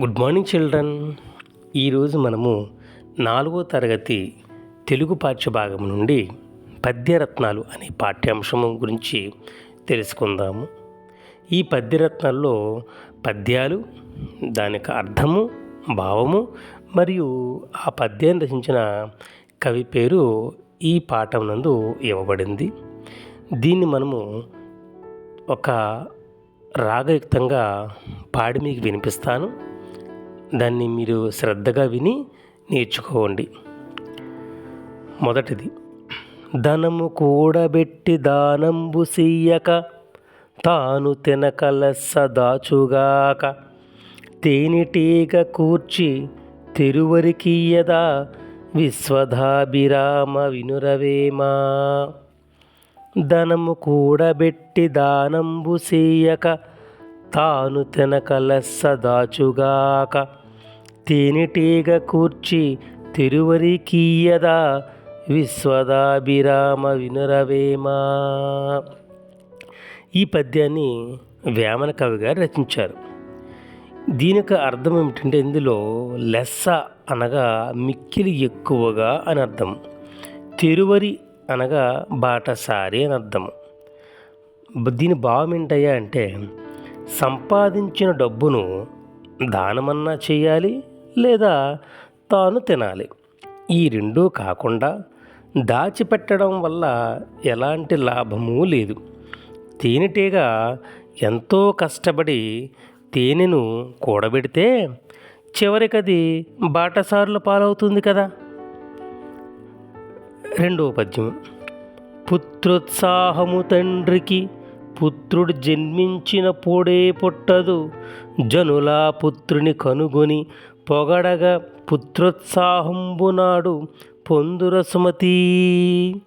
Good morning children. ఈరోజు మనము నాలుగో తరగతి తెలుగు పాఠ్యభాగం నుండి పద్యరత్నాలు అనే పాఠ్యాంశము గురించి తెలుసుకుందాము. ఈ పద్యరత్నాల్లో పద్యాలు దానికి అర్థము భావము మరియు ఆ పద్యాన్ని రచించిన కవి పేరు ఈ పాఠం నందు ఇవ్వబడింది. దీన్ని మనము ఒక రాగయుక్తంగా పాడి మీకు వినిపిస్తాను. దాన్ని మీరు శ్రద్ధగా విని నేర్చుకోండి. మొదటిది ధనము కూడబెట్టి దానంబు చెయ్యక తాను తినకలస్స దాచుగాక తేనెటీగ కూర్చి తెరువరికియ్యదా విశ్వధాభిరామ వినురవేమా? ధనము కూడబెట్టి దానంబు చెయ్యక తాను తినకలస్స దాచుగాక తేనెటీగ కూర్చి తిరువరికీయదా విశ్వదాభిరామ వినురవేమా. ఈ పద్యాన్ని వేమన కవి గారు రచించారు. దీనికి అర్థం ఏమిటంటే ఇందులో లెస్స అనగా మిక్కిలి ఎక్కువగా అని అర్థం. తిరువరి అనగా బాటసారి అని అర్థం. దీని భావం ఏంటయ్యా అంటే సంపాదించిన డబ్బును దానమన్నా చేయాలి లేదా తాను తినాలి. ఈ రెండూ కాకుండా దాచిపెట్టడం వల్ల ఎలాంటి లాభము లేదు. తేనెటీగ ఎంతో కష్టపడి తేనెను కూడబెడితే చివరికది బాటసారుల పాలవుతుంది కదా? రెండవ పద్యం. పుత్రోత్సాహము తండ్రికి పుత్రుడు జన్మించిన పొడే పుట్టదు. జనులా పుత్రుని కనుగొని పొగడగా పుత్రోత్సాహంబునాడు పొందుర సుమతి.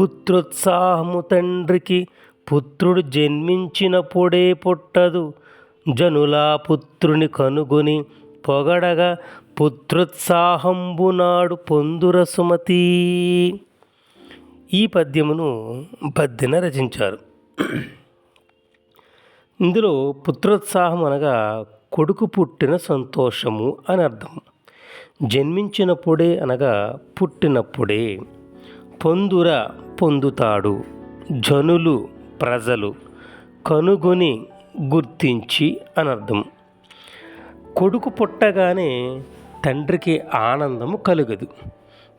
పుత్రోత్సాహము తండ్రికి పుత్రుడు జన్మించినప్పుడే పుట్టదు. జనులా పుత్రుని కనుగొని పొగడగా పుత్రోత్సాహంబునాడు పొందుర సుమతి. ఈ పద్యమును పద్యన రచించారు. ఇందులో పుత్రోత్సాహం అనగా కొడుకు పుట్టిన సంతోషము అని అర్థం జన్మించినప్పుడే అనగా పుట్టినప్పుడే పొందుర పొందుతాడు. జనులు ప్రజలు కనుగొని గుర్తించి అని అర్థం కొడుకు పుట్టగానే తండ్రికి ఆనందము కలుగదు.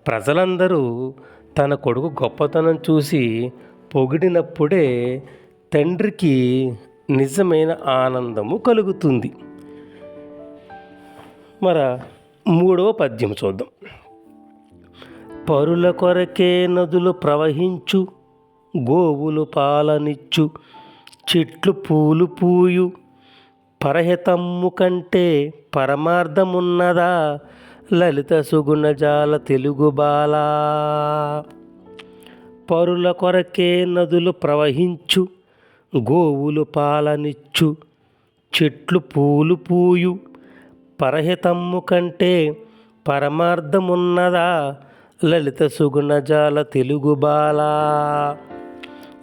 ప్రజలందరూ తన కొడుకు గొప్పతనం చూసి పొగిడినప్పుడే తండ్రికి నిజమైన ఆనందము కలుగుతుంది. మర మూడవ పద్యం చూద్దాం. పరుల కొరకే నదులు ప్రవహించు గోవులు పాలనిచ్చు చెట్లు పూలు పూయు పరహితమ్ము కంటే పరమార్థమున్నదా లలిత సుగుణజాల తెలుగు బాలా. పరుల కొరకే నదులు ప్రవహించు గోవులు పాలనిచ్చు చెట్లు పూలు పూయు పరహితమ్ము కంటే పరమార్థమున్నదా? లలిత సుగుణజాల తెలుగు బాలా.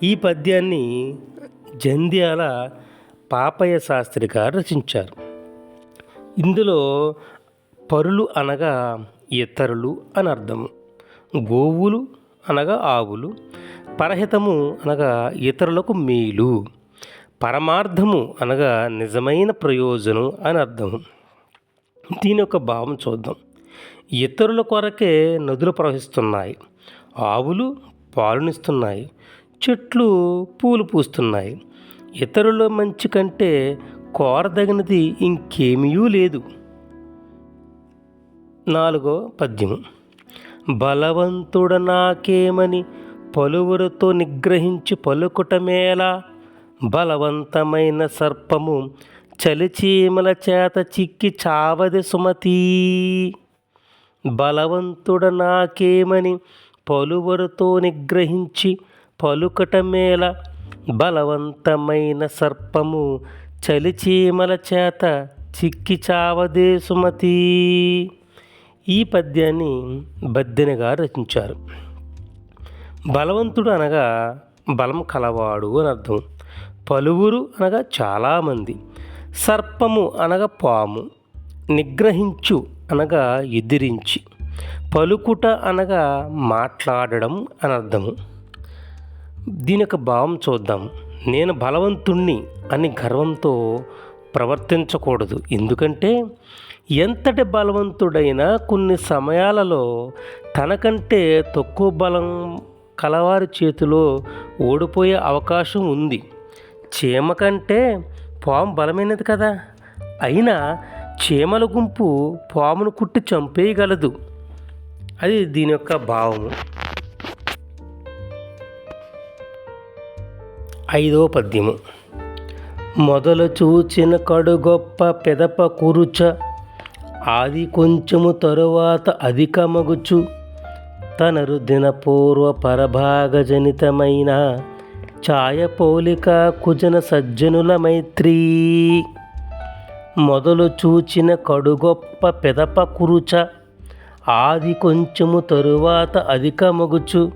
ఈ పద్యాన్ని జంధ్యాల పాపయ్య శాస్త్రి గారు రచించారు. ఇందులో పరులు అనగా ఇతరులు అని అర్థము గోవులు అనగా ఆవులు పరహితము అనగా ఇతరులకు మేలు పరమార్థము అనగా నిజమైన ప్రయోజనం అని అర్థం దీని యొక్క భావం చూద్దాం. ఇతరుల కొరకే నదులు ప్రవహిస్తున్నాయి. ఆవులు పాలునిస్తున్నాయి. చెట్లు పూలు పూస్తున్నాయి. ఇతరుల మంచి కంటే కోరదగినది ఇంకేమీ లేదు. నాలుగో పద్యము. బలవంతుడ నాకేమని పలువురితో నిగ్రహించి పలుకుటమేలా బలవంతమైన సర్పము చలిచీమల చేత చిక్కి చావది సుమతి. బలవంతుడ నాకేమని పలువురుతో నిగ్రహించి పలుకటమేల బలవంతమైన సర్పము చలిచీమల చేత చిక్కి చావదే సుమతి. ఈ పద్యాన్ని బద్దెన గారు రచించారు. బలవంతుడు అనగా బలం కలవాడు అని అర్థం. పలువురు అనగా చాలామంది. సర్పము అనగా పాము నిగ్రహించు అనగా ఎదిరించి పలుకుట అనగా మాట్లాడడం అని అర్థము దీని యొక్క భావం చూద్దాం. నేను బలవంతుణ్ణి అని గర్వంతో ప్రవర్తించకూడదు. ఎందుకంటే ఎంతటి బలవంతుడైనా కొన్ని సమయాలలో తనకంటే తక్కువ బలం కలవారి చేతిలో ఓడిపోయే అవకాశం ఉంది. చీమ కంటే పాము బలమైనది కదా. అయినా చీమల గుంపు పామును కుట్టి చంపేయగలదు. అది దీని యొక్క భావము. ఐదో పద్యము. మొదలు చూచిన కడు గొప్ప పెదప కురుచ ఆది కొంచెము తరువాత అధికమగుచు తనరు దినపూర్వ పరభాగజనితమైన ఛాయపోలిక కుజన సజ్జనుల మైత్రీ. మొదలు చూచిన కడుగొప్ప పెదప కురుచ ఆది కొంచెము తరువాత అధికమగుచు.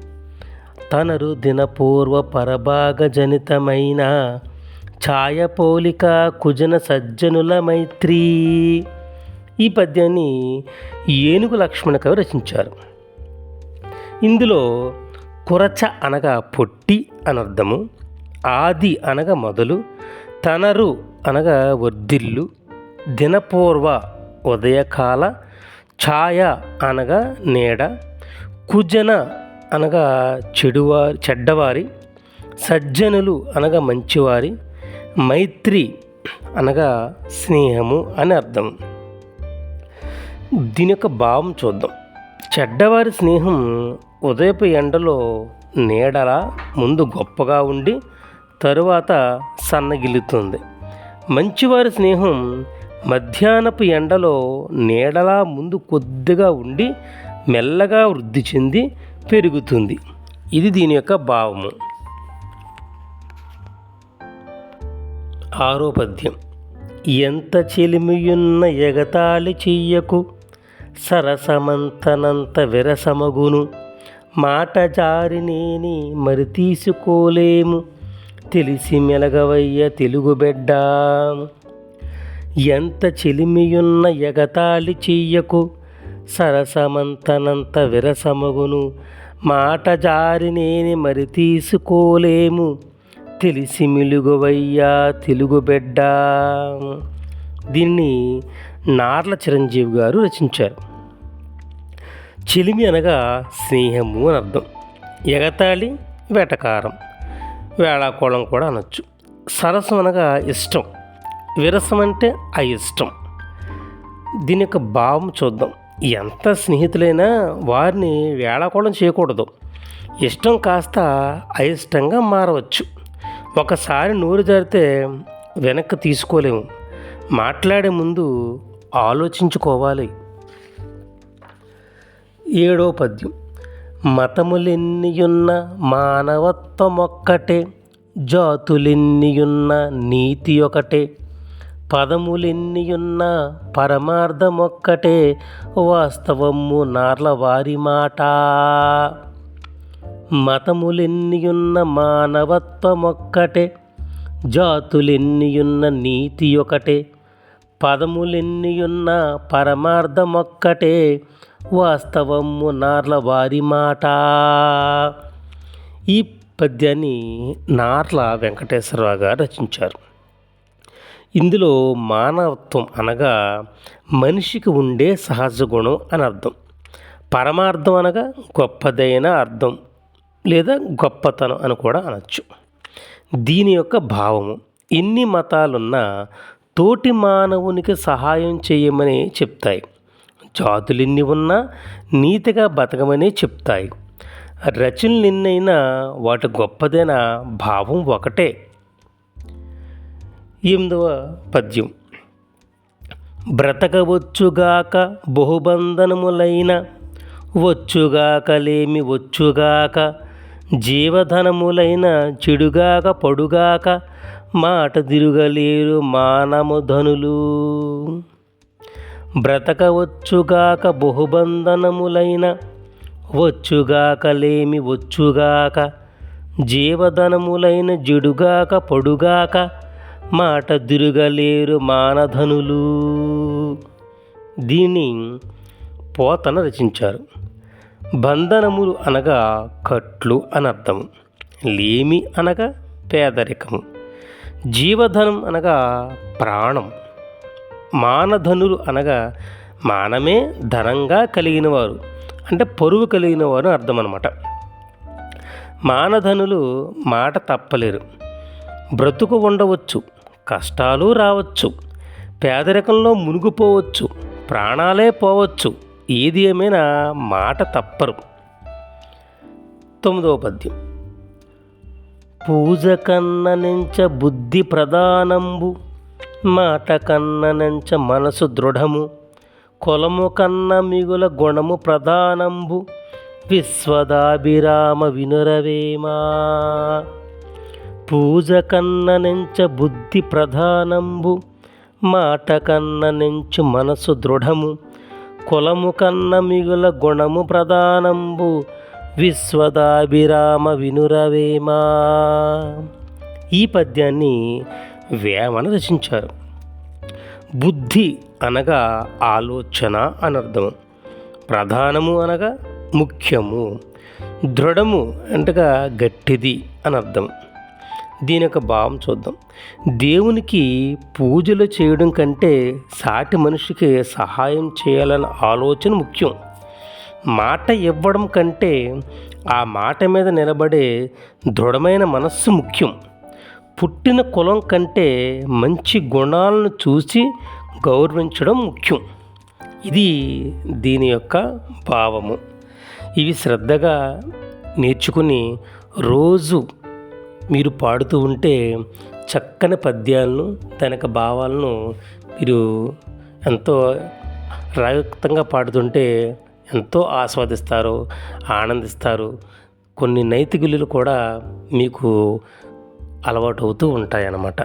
తనరు దినపూర్వ పరభాగ జనితమైన ఛాయపోలిక కుజన సజ్జనుల మైత్రీ. ఈ పద్యాన్ని ఏనుగు లక్ష్మణ కవి రచించారు. ఇందులో కురచ అనగా పొట్టి అనర్థము ఆది అనగా మొదలు తనరు అనగా వర్ధిల్లు దినపూర్వ ఉదయకాల ఛాయ అనగా నీడ కుజన అనగా చెడువారి చెడ్డవారి సజ్జనులు అనగా మంచివారి మైత్రి అనగా స్నేహము అని అర్థం. దీని యొక్క భావం చూద్దాం. చెడ్డవారి స్నేహం ఉదయపు ఎండలో నీడలా ముందు గొప్పగా ఉండి తరువాత సన్నగిల్లుతుంది. మంచివారి స్నేహం మధ్యాహ్నపు ఎండలో నీడలా ముందు కొద్దిగా ఉండి మెల్లగా వృద్ధి చెంది పెరుగుతుంది. ఇది దీని యొక్క భావము. ఆరో పద్యం. ఎంత చెలిమియున్న ఎగతాళి చెయ్యకు సరసమంతనంత విరసమగును. మాట జారినేని మరి తీసుకోలేము. తెలిసి మెలగవయ్య తెలుగు బిడ్డ. ఎంత చెలిమియున్న ఎగతాళి చెయ్యకు. సరసమంతనంత విరసమగును. మాట జారినేని మరి తీసుకోలేము. తెలిసి మిలుగువయ్యా తెలుగు బిడ్డ. దీన్ని నార్ల చిరంజీవి గారు రచించారు. చిలిమి అనగా స్నేహము అని అర్థం. ఎగతాళి వేటకారం. వేళాకోళం కూడా అనొచ్చు. సరసం అనగా ఇష్టం. విరసం అంటే ఆ ఇష్టం దీని యొక్క భావం చూద్దాం. ఎంత స్నేహితులైనా వారిని వేళాకోళం చేయకూడదు. ఇష్టం కాస్త అయిష్టంగా మారవచ్చు. ఒకసారి నోరు జారితే వెనక్కి తీసుకోలేము. మాట్లాడే ముందు ఆలోచించుకోవాలి. ఏడో పద్యం. మతములెన్నియున్న మానవత్వం ఒక్కటే జాతులెన్నియున్న నీతి ఒకటే పదములెన్నియున్న పరమార్థమొక్కటే వాస్తవము నార్ల వారి మాట. మతములెన్నియున్న మానవత్వమొక్కటే జాతులెన్నియున్న నీతి ఒకటే పదములెన్నియున్న పరమార్థమొక్కటే వాస్తవము నార్ల వారి మాట. ఈ పద్యాన్ని నార్ల వెంకటేశ్వరరావు గారు రచించారు. ఇందులో మానవత్వం అనగా మనిషికి ఉండే సహజ గుణం అని అర్థం. పరమార్థం అనగా గొప్పదైన అర్థం లేదా గొప్పతనం అని కూడా అనొచ్చు. దీని యొక్క భావము ఎన్ని మతాలున్నా తోటి మానవునికి సహాయం చేయమని చెప్తాయి. జాతులెన్ని ఉన్నా నీతిగా బతకమనే చెప్తాయి. రచనలిన్నైనా వాటి గొప్పదైన భావం ఒకటే. ఎనిమిదవ పద్యం. బ్రతకవచ్చుగాక బహుబంధనములైన వచ్చుగాకలేమి వచ్చుగాక జీవధనములైన చెడుగాక పడుగాక మాట తిరుగలేరు మానముధనులు బ్రతకవచ్చుగాక బహుబంధనములైన వచ్చుగాకలేమి వచ్చుగాక జీవధనములైన జుడుగాక పొడుగాక మాట దిరుగలేరు మానధనులు. దీని పోతన రచించారు. బంధనములు అనగా కట్లు అని అర్థం లేమి అనగా పేదరికము. జీవధనం అనగా ప్రాణం. మానధనులు అనగా మానమే ధనంగా కలిగినవారు. అంటే పరువు కలిగిన వారు అర్థం అనమాట మానధనులు మాట తప్పలేరు. బ్రతుకు ఉండవచ్చు కష్టాలు రావచ్చు పేదరికంలో మునిగిపోవచ్చు ప్రాణాలే పోవచ్చు ఏది ఏమైనా మాట తప్పరు. తొమ్మిదవ పద్యం. పూజ కన్న నెంచ బుద్ధి ప్రధానంబు. మాట కన్ననెంచ మనసు దృఢము కొలము కన్న మిగుల గుణము ప్రధానంబు విశ్వదాభిరామ వినురవేమా. పూజ కన్ననెంచ బుద్ధి ప్రధానంబు మాట కన్ననెంచు మనసు దృఢము కులము కన్న మిగుల గుణము ప్రధానంబు విశ్వదాభిరామ వినురవేమా. ఈ పద్యాన్ని వేమన రచించారు. బుద్ధి అనగా ఆలోచన అనర్థం ప్రధానము అనగా ముఖ్యము. దృఢము అంటగా గట్టిది అనర్థం దీని యొక్క భావం చూద్దాం. దేవునికి పూజలు చేయడం కంటే సాటి మనిషికి సహాయం చేయాలన్న ఆలోచన ముఖ్యం. మాట ఇవ్వడం కంటే ఆ మాట మీద నిలబడే దృఢమైన మనస్సు ముఖ్యం. పుట్టిన కులం కంటే మంచి గుణాలను చూసి గౌరవించడం ముఖ్యం. ఇది దీని యొక్క భావము. ఇవి శ్రద్ధగా నేర్చుకుని రోజు మీరు పాడుతూ ఉంటే చక్కని పద్యాలను తనక భావాలను మీరు ఎంతో రాయుక్తంగా పాడుతుంటే ఎంతో ఆస్వాదిస్తారు ఆనందిస్తారు. కొన్ని నైతికులు కూడా మీకు అలవాటు అవుతూ ఉంటాయన్నమాట.